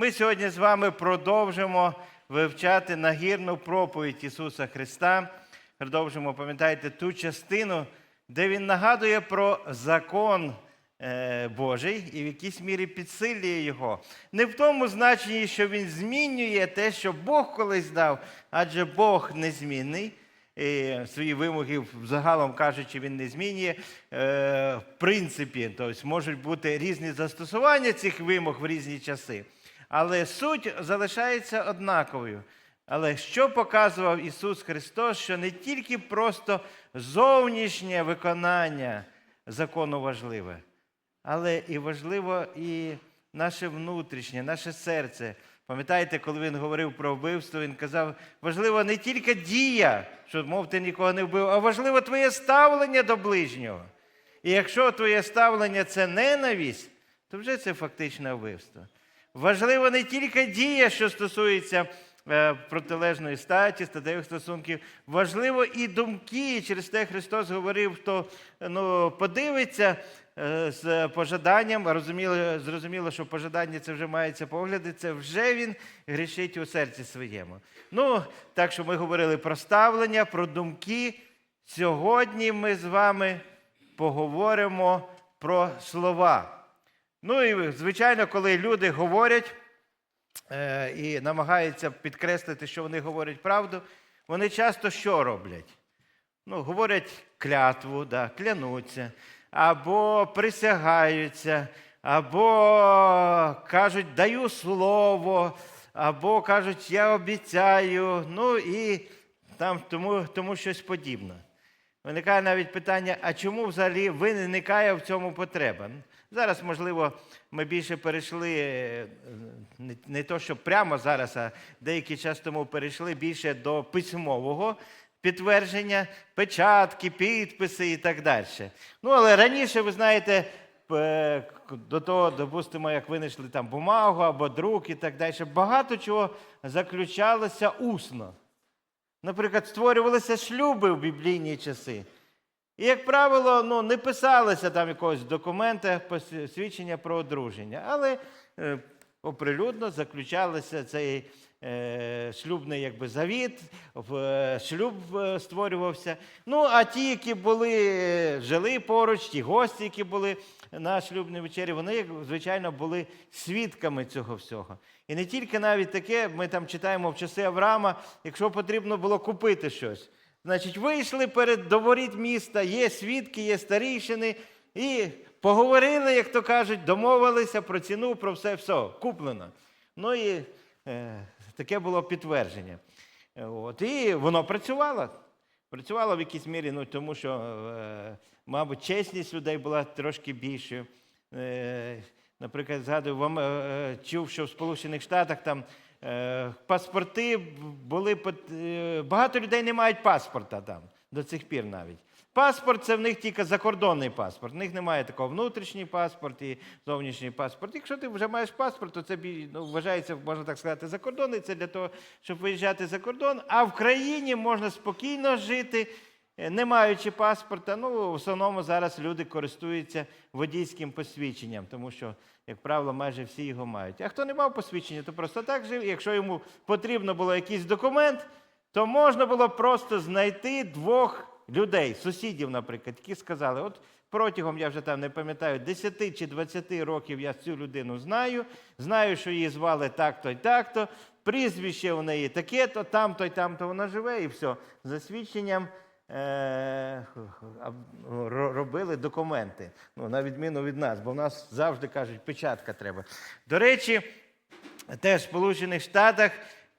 Ми сьогодні з вами продовжимо вивчати нагірну проповідь Ісуса Христа. Продовжимо, пам'ятаєте, ту частину, де Він нагадує про закон е, Божий і в якійсь мірі підсилює його. Не в тому значенні, що Він змінює те, що Бог колись дав, адже Бог незмінний. І свої вимоги загалом кажучи, він не змінює. Е, в принципі, тобто можуть бути різні застосування цих вимог в різні часи. Але суть залишається однаковою. Але що показував Ісус Христос, що не тільки просто зовнішнє виконання закону важливе, але і важливо і наше внутрішнє, наше серце. Пам'ятаєте, коли він говорив про вбивство, він казав, важливо не тільки дія, що, мов ти нікого не вбив, а важливо твоє ставлення до ближнього. І якщо твоє ставлення це ненависть, то вже це фактичне вбивство. Важливо не тільки дія, що стосується е, протилежної статі, статевих стосунків, важливо і думки. Через те Христос говорив, хто ну, подивиться е, з пожаданням, розуміло, зрозуміло, що пожадання це вже мається погляди, це вже він грішить у серці своєму. Ну, так що ми говорили про ставлення, про думки. Сьогодні ми з вами поговоримо про слова. Ну і, звичайно, коли люди говорять е, і намагаються підкреслити, що вони говорять правду, вони часто що роблять? Ну, говорять клятву, да, клянуться, або присягаються, або кажуть, даю слово, або кажуть, я обіцяю, ну і там тому, тому щось подібне. Виникає навіть питання, а чому взагалі виникає в цьому потреба? Зараз, можливо, ми більше перейшли, е, не, то, що прямо зараз, а деякий час тому перейшли більше до письмового підтвердження, печатки, підписи і так далі. Ну, але раніше, ви знаєте, е, до того, допустимо, як винайшли там бумагу або друк і так далі, багато чого заключалося усно. Наприклад, створювалися шлюби в біблійні часи. І, як правило, ну, не писалося там якогось документа, свідчення про одруження, але е, оприлюдно заключалося цей е, шлюбний якби, завіт, е, шлюб створювався. Ну, а ті, які були, жили поруч, ті гості, які були на шлюбній вечері, вони, звичайно, були свідками цього всього. І не тільки навіть таке, ми там читаємо в часи Авраама, якщо потрібно було купити щось. Значить, вийшли перед до воріт міста, є свідки, є старійшини, і поговорили, як то кажуть, домовилися про ціну, про все, все, куплено. Ну і е, таке було підтвердження. От, і воно працювало. Працювало в якійсь мірі, ну, тому що, е, мабуть, чесність людей була трошки більшою. Е, наприклад, згадую, вам е, чув, що в Сполучених Штатах там паспорти були е, багато людей не мають паспорта там до цих пір навіть. Паспорт це в них тільки закордонний паспорт. В них немає такого внутрішній паспорт і зовнішній паспорт. Якщо ти вже маєш паспорт, то це ну, вважається, можна так сказати, закордонний. Це для того, щоб виїжджати за кордон. А в країні можна спокійно жити, е, не маючи паспорта. Ну, в основному зараз люди користуються водійським посвідченням, тому що, як правило, майже всі його мають. А хто не мав посвідчення, то просто так жив. Якщо йому потрібно було якийсь документ, то можна було просто знайти двох людей, сусідів, наприклад, які сказали: от протягом, я вже там не пам'ятаю, 10 чи 20 років я цю людину знаю, знаю, що її звали так-то й так-то, прізвище у неї таке-то, там-то й там-то вона живе, і все. За свідченням е, робили документи. Ну, на відміну від нас, бо в нас завжди кажуть, печатка треба. До речі, теж в Сполучених Штатах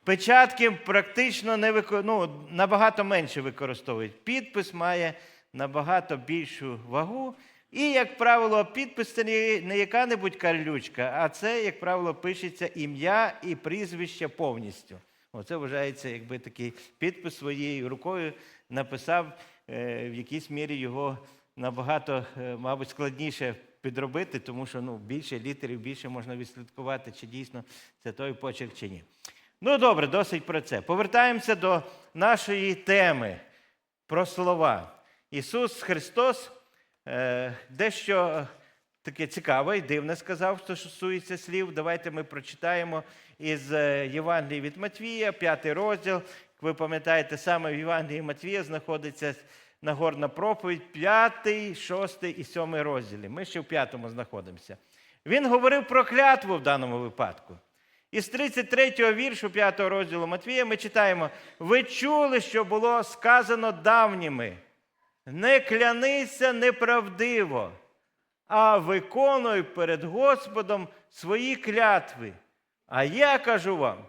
печатки практично не вико... ну, набагато менше використовують. Підпис має набагато більшу вагу. І, як правило, підпис це не яка-небудь карлючка, а це, як правило, пишеться ім'я і прізвище повністю. Оце вважається, якби такий підпис своєю рукою написав, е, в якійсь мірі його набагато, е, мабуть, складніше підробити, тому що ну, більше літерів, більше можна відслідкувати, чи дійсно це той почерк, чи ні. Ну, добре, досить про це. Повертаємося до нашої теми про слова. Ісус Христос е, дещо таке цікаве і дивне сказав, що стосується слів. Давайте ми прочитаємо із Євангелії від Матвія, п'ятий розділ. Ви пам'ятаєте, саме в Євангелії Матвія знаходиться Нагорна проповідь, п'ятий, шостий і сьомий розділі. Ми ще в п'ятому знаходимося. Він говорив про клятву в даному випадку. Із 33-го віршу 5 розділу Матвія ми читаємо: ви чули, що було сказано давніми. Не клянися неправдиво, а виконуй перед Господом свої клятви. А я кажу вам: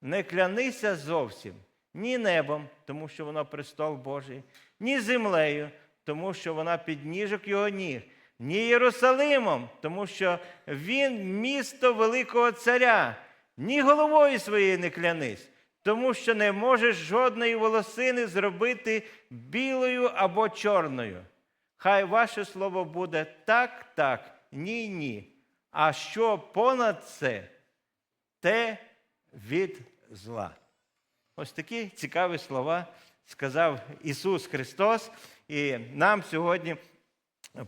не клянися зовсім ні небом, тому що воно престол Божий, ні землею, тому що вона підніжок його ніг, ні Єрусалимом, тому що він місто Великого Царя, ні головою своєю не клянись, тому що не можеш жодної волосини зробити білою або чорною. Хай ваше слово буде так, так, ні, ні. А що понад це, те від зла. Ось такі цікаві слова сказав Ісус Христос, і нам сьогодні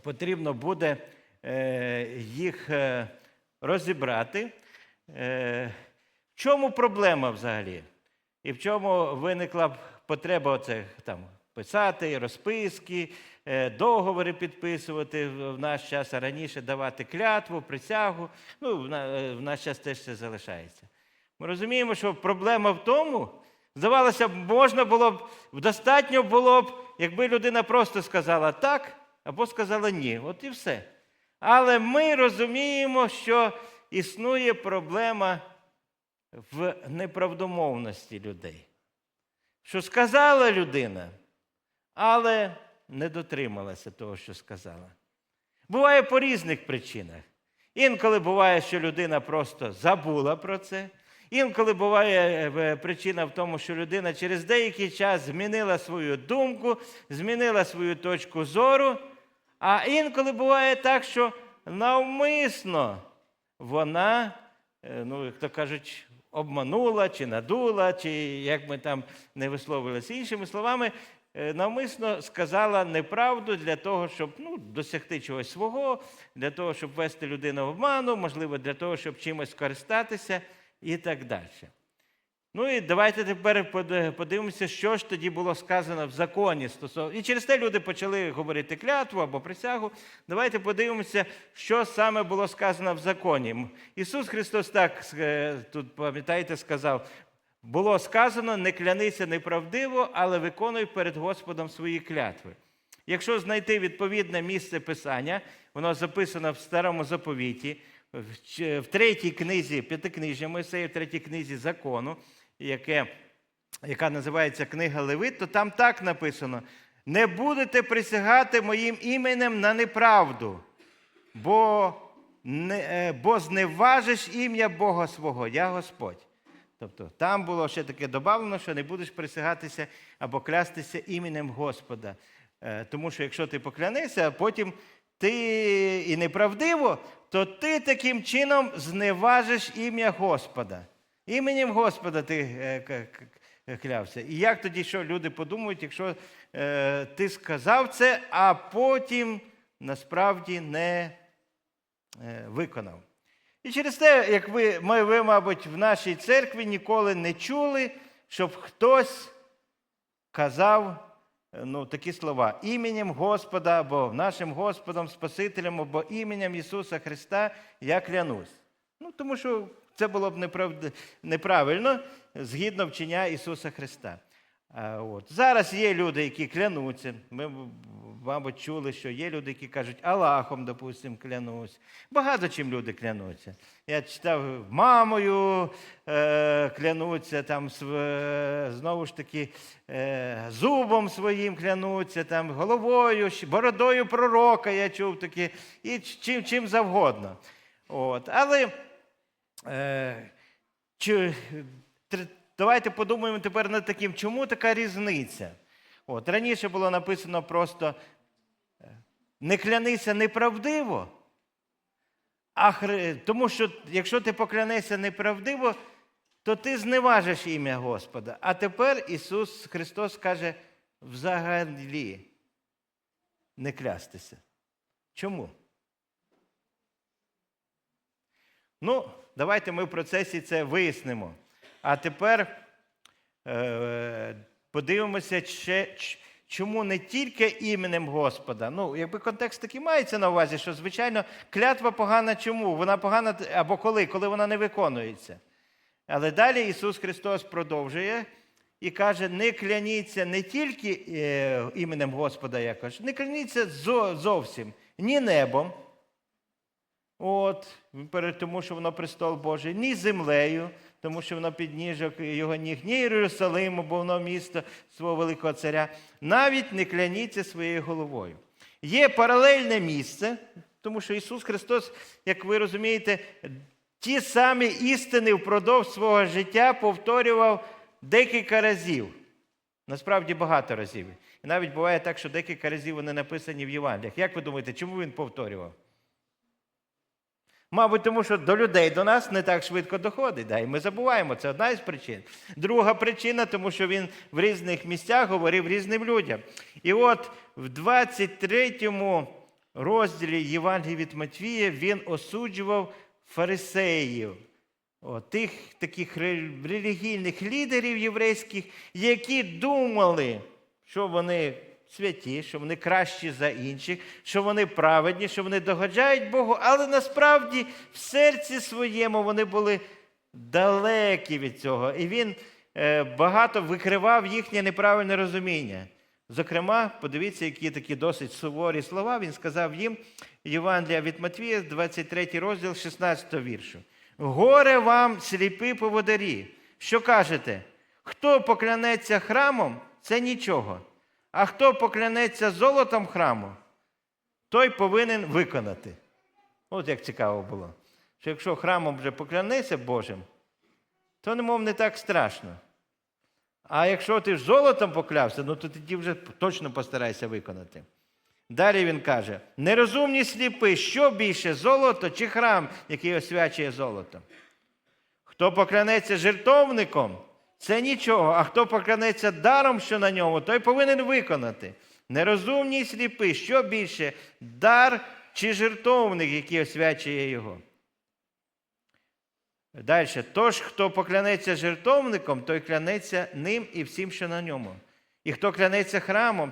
потрібно буде е, їх е, розібрати. Е, В чому проблема взагалі? І в чому виникла потреба оце, там, писати, розписки, договори підписувати в наш час, а раніше давати клятву, присягу. Ну, в наш час теж це залишається. Ми розуміємо, що проблема в тому, здавалося б, можна було б, достатньо було б, якби людина просто сказала так або сказала ні. От і все. Але ми розуміємо, що існує проблема в неправдомовності людей. Що сказала людина, але не дотрималася того, що сказала. Буває по різних причинах. Інколи буває, що людина просто забула про це. Інколи буває е, причина в тому, що людина через деякий час змінила свою думку, змінила свою точку зору. А інколи буває так, що навмисно вона, е, ну, як то кажуть, обманула чи надула, чи як ми там не висловилися іншими словами, е, навмисно сказала неправду для того, щоб ну, досягти чогось свого, для того, щоб вести людину в обману, можливо, для того, щоб чимось скористатися і так далі. Ну і давайте тепер подивимося, що ж тоді було сказано в законі стосовно. І через те люди почали говорити клятву або присягу. Давайте подивимося, що саме було сказано в законі. Ісус Христос так е, тут, пам'ятаєте, сказав: було сказано, не клянися неправдиво, але виконуй перед Господом свої клятви. Якщо знайти відповідне місце Писання, воно записано в старому заповіті, в третій книзі, п'ятикнижжя Мойсея, в третій книзі закону, яке, яка називається Книга Левит, то там так написано: не будете присягати моїм іменем на неправду, бо, не, е, бо зневажиш ім'я Бога свого, я Господь. Тобто там було ще таке додано, що не будеш присягатися або клястися іменем Господа. Е, Тому що якщо ти поклянешся, а потім ти і неправдиво, то ти таким чином зневажиш ім'я Господа. Іменем Господа ти е, клявся. І як тоді що люди подумають, якщо е, ти сказав це, а потім насправді не е, виконав? І через те, як ви, ми, ви, мабуть, в нашій церкві ніколи не чули, щоб хтось казав ну, такі слова іменем Господа або нашим Господом, Спасителем, або іменем Ісуса Христа я клянусь. Ну, тому що це було б неправильно згідно вчення Ісуса Христа. А, от. Зараз є люди, які клянуться. Ми, мабуть, чули, що є люди, які кажуть, Аллахом, допустимо, клянусь. Багато чим люди клянуться. Я читав мамою е, клянуться, там, е, знову ж таки, е, зубом своїм клянуться, там, головою, бородою пророка я чув таке, і чим, чим завгодно. От. Але е, чи, давайте подумаємо тепер над таким, чому така різниця? От, раніше було написано просто е, не клянися неправдиво, а хри... тому що якщо ти поклянешся неправдиво, то ти зневажиш ім'я Господа. А тепер Ісус Христос каже взагалі не клястися. Чому? Ну, давайте ми в процесі це вияснимо. А тепер е, подивимося, чому не тільки іменем Господа. Ну, якби контекст такий мається на увазі, що, звичайно, клятва погана чому? Вона погана або коли? Коли вона не виконується. Але далі Ісус Христос продовжує і каже: не кляніться не тільки е, іменем Господа, якось, не кляніться зовсім, ні небом. От, тому що воно престол Божий, ні землею, тому що воно підніжок його ніг, ні Єрусалиму, бо воно місто свого великого царя. Навіть не кляніться своєю головою. Є паралельне місце, тому що Ісус Христос, як ви розумієте, ті самі істини впродовж свого життя повторював декілька разів. Насправді багато разів. І навіть буває так, що декілька разів вони написані в Євангеліях. Як ви думаєте, чому він повторював? Мабуть, тому що до людей до нас не так швидко доходить. Да? І ми забуваємо, це одна із причин. Друга причина, тому що він в різних місцях говорив різним людям. І от в 23 розділі Євангелії від Матвія він осуджував фарисеїв, о, тих таких релігійних лідерів єврейських, які думали, що вони святі, що вони кращі за інших, що вони праведні, що вони догоджають Богу, але насправді в серці своєму вони були далекі від цього. І він е, багато викривав їхнє неправильне розуміння. Зокрема, подивіться, які такі досить суворі слова. Він сказав їм Євангелія від Матвія, 23 розділ, 16 віршу. Горе вам, сліпі поводарі. Що кажете? Хто поклянеться храмом, це нічого. А хто поклянеться золотом храму, той повинен виконати. От як цікаво було. Що якщо храмом вже поклянешся Божим, то немов не так страшно. А якщо ти золотом поклявся, ну то тоді вже точно постарайся виконати. Далі він каже: нерозумні сліпи, що більше золото чи храм, який освячує золото? Хто поклянеться жертовником, це нічого, а хто поклянеться даром, що на ньому, той повинен виконати. Нерозумні й сліпи, що більше дар чи жертовник, який освячує його. Далі. Тож, хто поклянеться жертовником, той клянеться ним і всім, що на ньому. І хто клянеться храмом,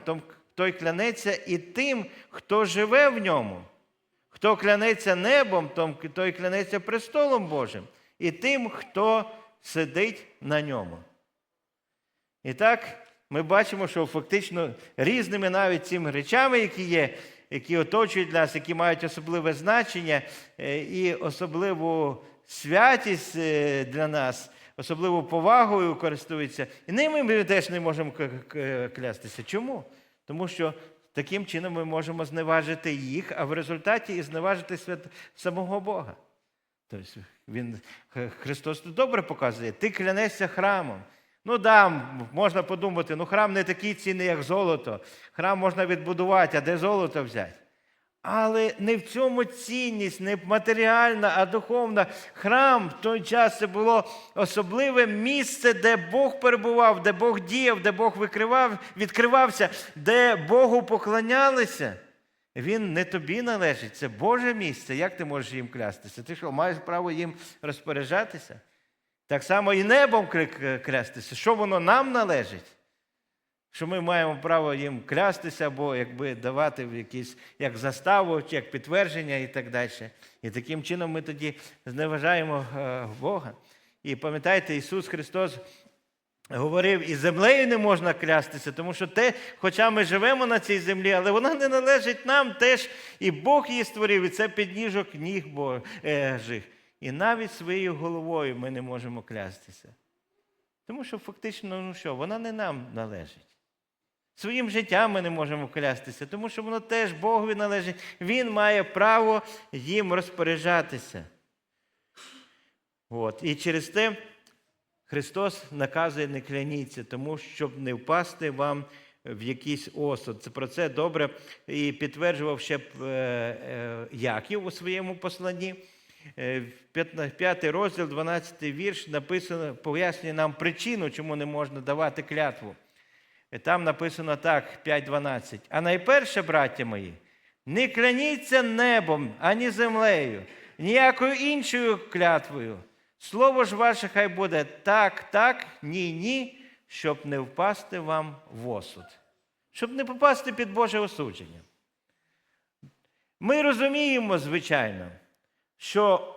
той клянеться і тим, хто живе в ньому. Хто клянеться небом, той клянеться престолом Божим, і тим, хто сидить на ньому. І так, ми бачимо, що фактично різними навіть цими речами, які є, які оточують нас, які мають особливе значення е, і особливу святість е, для нас, особливу повагою користуються. І ними ми теж не можемо клястися. Чому? Тому що таким чином ми можемо зневажити їх, а в результаті і зневажити самого Бога. Тобто він, Христос добре показує, ти клянешся храмом. Ну да, можна подумати, ну храм не такий цінний, як золото. Храм можна відбудувати, а де золото взяти? Але не в цьому цінність, не матеріальна, а духовна. Храм в той час це було особливе місце, де Бог перебував, де Бог діяв, де Бог відкривався, де Богу поклонялися. Він не тобі належить, це Боже місце. Як ти можеш їм клястися? Ти що, маєш право їм розпоряджатися? Так само і небом кля- клястися. Що воно нам належить? Що ми маємо право їм клястися або якби давати в якісь як заставу, чи як підтвердження і так далі. І таким чином ми тоді зневажаємо е, Бога. І пам'ятаєте, Ісус Христос говорив, і землею не можна клястися, тому що те, хоча ми живемо на цій землі, але вона не належить нам теж, і Бог її створив, і це підніжок ніг Божих. І навіть своєю головою ми не можемо клястися. Тому що фактично, ну що, вона не нам належить. Своїм життям ми не можемо клястися, тому що воно теж Богові належить. Він має право їм розпоряджатися. От. І через те Христос наказує не кляніться, тому щоб не впасти вам в якийсь осуд. Це про це добре і підтверджував ще е, е, Яків у своєму посланні. Е, П'ятий розділ, 12 вірш написано, пояснює нам причину, чому не можна давати клятву. Там написано так, 5.12. А найперше, браття мої, не кляніться небом, ані землею, ніякою іншою клятвою. Слово ж ваше хай буде так, так, ні, ні, щоб не впасти вам в осуд, щоб не попасти під Боже осудження. Ми розуміємо, звичайно, що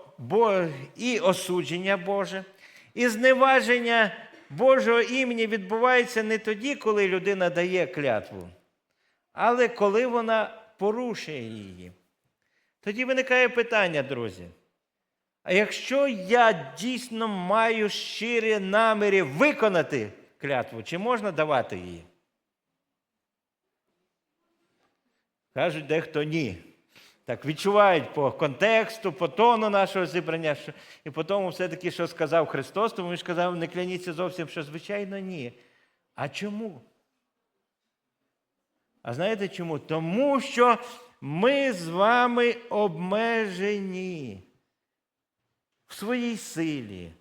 і осудження Боже, і зневаження Божого імені відбувається не тоді, коли людина дає клятву, але коли вона порушує її. Тоді виникає питання, друзі. А якщо я дійсно маю щирі наміри виконати клятву, чи можна давати її? Кажуть, дехто ні. Так відчувають по контексту, по тону нашого зібрання, що, і по тому все-таки, що сказав Христос, тому він сказав, не кляніться зовсім, що звичайно ні. А чому? А знаєте чому? Тому що ми з вами обмежені в своїй силі,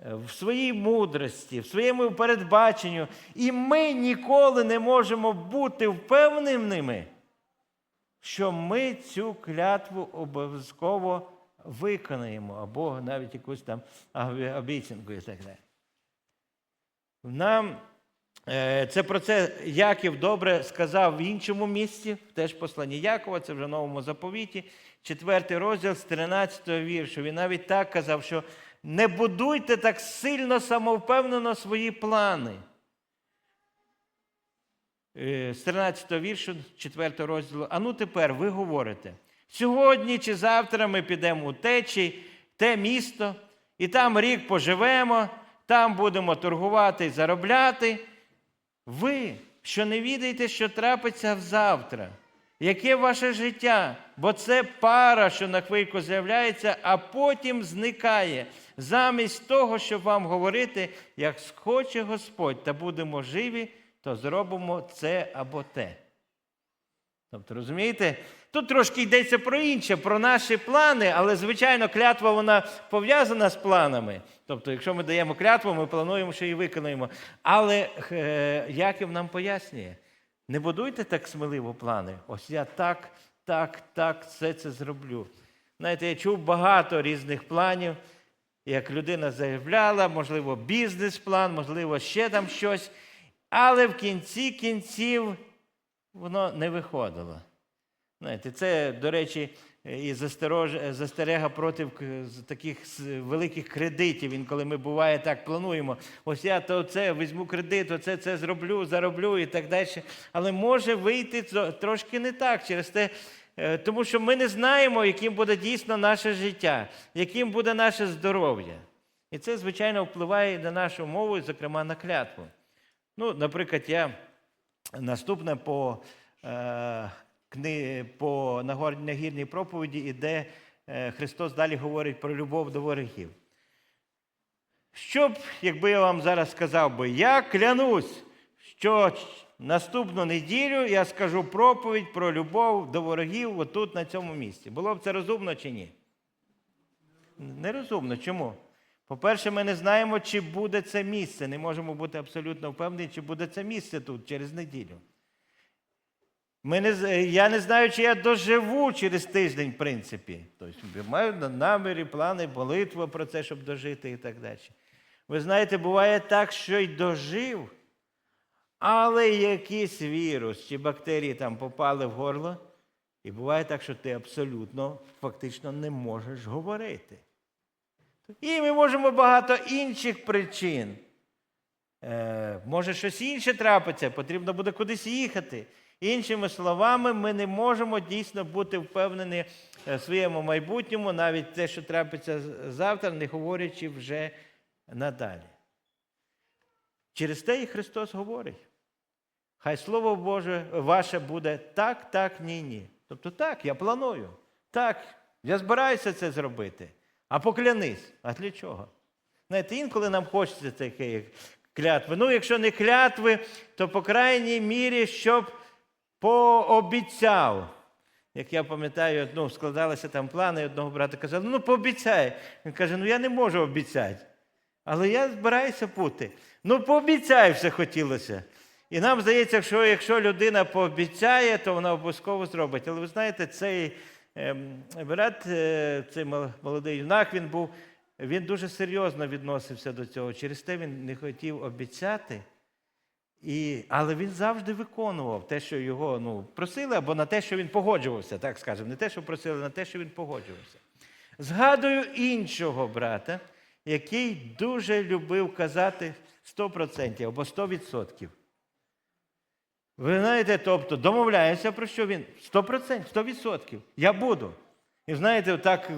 е, в своїй мудрості, в своєму передбаченню. І ми ніколи не можемо бути впевненими, що ми цю клятву обов'язково виконаємо, або навіть якусь там обіцянку і так далі. Нам це про це Яків добре сказав в іншому місці, теж посланні Якова, це вже в новому заповіті, четвертий розділ з 13 віршу. Він навіть так казав, що не будуйте так сильно самовпевнено свої плани. Е, З 13 віршу, 4 розділу. А ну тепер ви говорите: сьогодні чи завтра ми підемо у те чи те місто, і там рік поживемо, там будемо торгувати і заробляти. Ви, що не відаєте, що трапиться завтра, яке ваше життя? Бо це пара, що на хвильку з'являється, а потім зникає. Замість того, щоб вам говорити, як схоче Господь, та будемо живі, то зробимо це або те. Тобто, розумієте? Тут трошки йдеться про інше, про наші плани, але, звичайно, клятва вона пов'язана з планами. Тобто, якщо ми даємо клятву, ми плануємо, що її виконуємо. Але е, Яків нам пояснює: не будуйте так сміливо плани. Ось я так, так, так, все це зроблю. Знаєте, я чув багато різних планів, як людина заявляла, можливо, бізнес-план, можливо, ще там щось. Але в кінці кінців воно не виходило. Знаєте, це, до речі, і застерега проти таких великих кредитів. Інколи ми буває так плануємо. Ось я то це візьму кредит, оце це зроблю, зароблю і так далі. Але може вийти трошки не так через те, е, тому що ми не знаємо, яким буде дійсно наше життя, яким буде наше здоров'я. І це, звичайно, впливає на нашу мову, зокрема, на клятву. Ну, наприклад, я наступне по, е, по нагірній проповіді іде е, Христос далі говорить про любов до ворогів. Щоб, якби я вам зараз сказав би, я клянусь, що наступну неділю я скажу проповідь про любов до ворогів отут, на цьому місці. Було б це розумно чи ні? Нерозумно. Чому? По-перше, ми не знаємо, чи буде це місце. Не можемо бути абсолютно впевнені, чи буде це місце тут через неділю. Ми не, я не знаю, чи я доживу через тиждень, в принципі. Тобто, маю на намірі, плани, молитва про це, щоб дожити і так далі. Ви знаєте, буває так, що й дожив, але якийсь вірус чи бактерії там попали в горло, і буває так, що ти абсолютно фактично не можеш говорити. І ми можемо багато інших причин. Е, може, щось інше трапиться, потрібно буде кудись їхати. Іншими словами, ми не можемо дійсно бути впевнені е, в своєму майбутньому, навіть те, що трапиться завтра, не говорячи вже надалі. Через те і Христос говорить. Хай Слово Боже ваше буде так, так, ні, ні. Тобто так, я планую. Так, я збираюся це зробити. А поклянись. А для чого? Знаєте, інколи нам хочеться таке клятви. Ну, якщо не клятви, то по крайній мірі, щоб пообіцяв. Як я пам'ятаю, ну, складалися там плани одного брата казав, ну пообіцяй. Він каже, ну я не можу обіцяти. Але я збираюся бути. Ну, пообіцяй все хотілося. І нам здається, що якщо людина пообіцяє, то вона обов'язково зробить. Але ви знаєте, цей ем, брат, е, цей молодий юнак, він був, він дуже серйозно відносився до цього. Через те він не хотів обіцяти. І, але він завжди виконував те, що його ну, просили, або на те, що він погоджувався, так скажемо. Не те, що просили, а на те, що він погоджувався. Згадую іншого брата, який дуже любив казати 100% або 100%. Ви знаєте, тобто домовляємося про що він? 100%, 100%. Я буду. І знаєте, так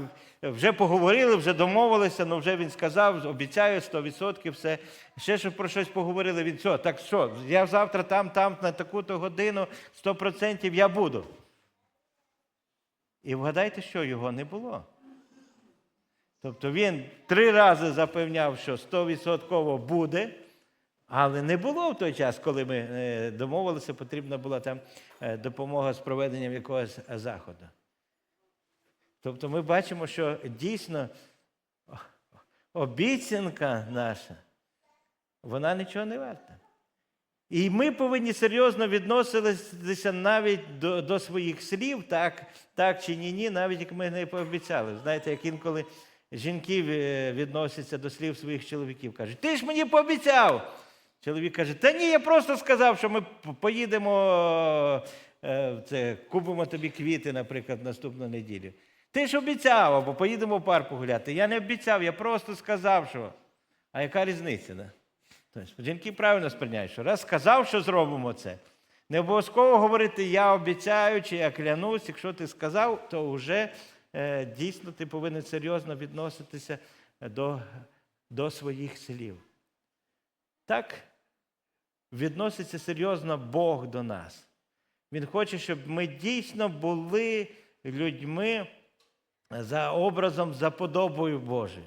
вже поговорили, вже домовилися, ну вже він сказав, обіцяю 100%, все. Ще щоб про щось поговорили, він все, так що, я завтра там, там, на таку-то годину, 100% я буду. І вгадайте, що його не було. Тобто він три рази запевняв, що 100% буде, але не було в той час, коли ми е, домовилися, потрібна була там е, допомога з проведенням якогось заходу. Тобто ми бачимо, що дійсно обіцянка наша, вона нічого не варта. І ми повинні серйозно відноситися навіть до, до своїх слів, так, так чи ні, ні, навіть як ми не пообіцяли. Знаєте, як інколи жінки е, відносяться до слів своїх чоловіків, кажуть, ти ж мені пообіцяв. Чоловік каже, та ні, я просто сказав, що ми поїдемо, е, це, купимо тобі квіти, наприклад, наступну неділю. Ти ж обіцяв, або поїдемо в парк погуляти. Я не обіцяв, я просто сказав, що. А яка різниця? Да? Тобто, жінки правильно сприйняють, що раз сказав, що зробимо це. Не обов'язково говорити я обіцяю чи я клянусь. Якщо ти сказав, то вже е, дійсно ти повинен серйозно відноситися до, до своїх слів. Так відноситься серйозно Бог до нас. Він хоче, щоб ми дійсно були людьми за образом, за подобою Божою.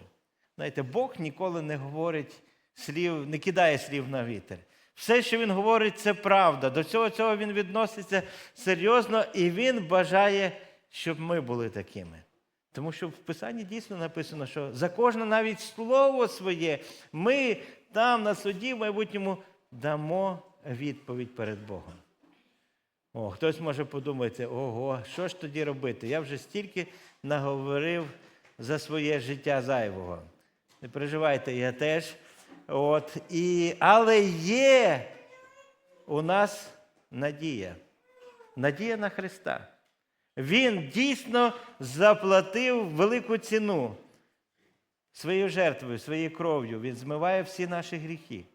Знаєте, Бог ніколи не говорить слів, не кидає слів на вітер. Все, що він говорить, це правда. До цього цього він відноситься серйозно і він бажає, щоб ми були такими. Тому що в Писанні дійсно написано, що за кожне навіть слово своє ми там на суді в майбутньому дамо відповідь перед Богом. О, хтось може подумати, ого, що ж тоді робити? Я вже стільки наговорив за своє життя зайвого. Не переживайте, я теж. От, і, але є у нас надія. Надія на Христа. Він дійсно заплатив велику ціну своєю жертвою, своєю кров'ю. Він змиває всі наші гріхи.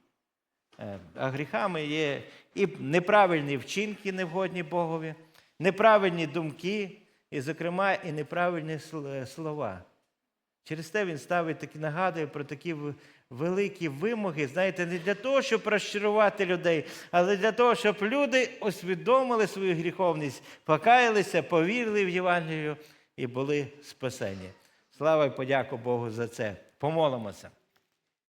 Е, А гріхами є і неправильні вчинки, невгодні Богові, неправильні думки, і, зокрема, і неправильні слова. Через те він ставить такі, нагадує про такі великі вимоги, знаєте, не для того, щоб розчарувати людей, але для того, щоб люди усвідомили свою гріховність, покаялися, повірили в Євангелію і були спасені. Слава і подяку Богу за це. Помолимося.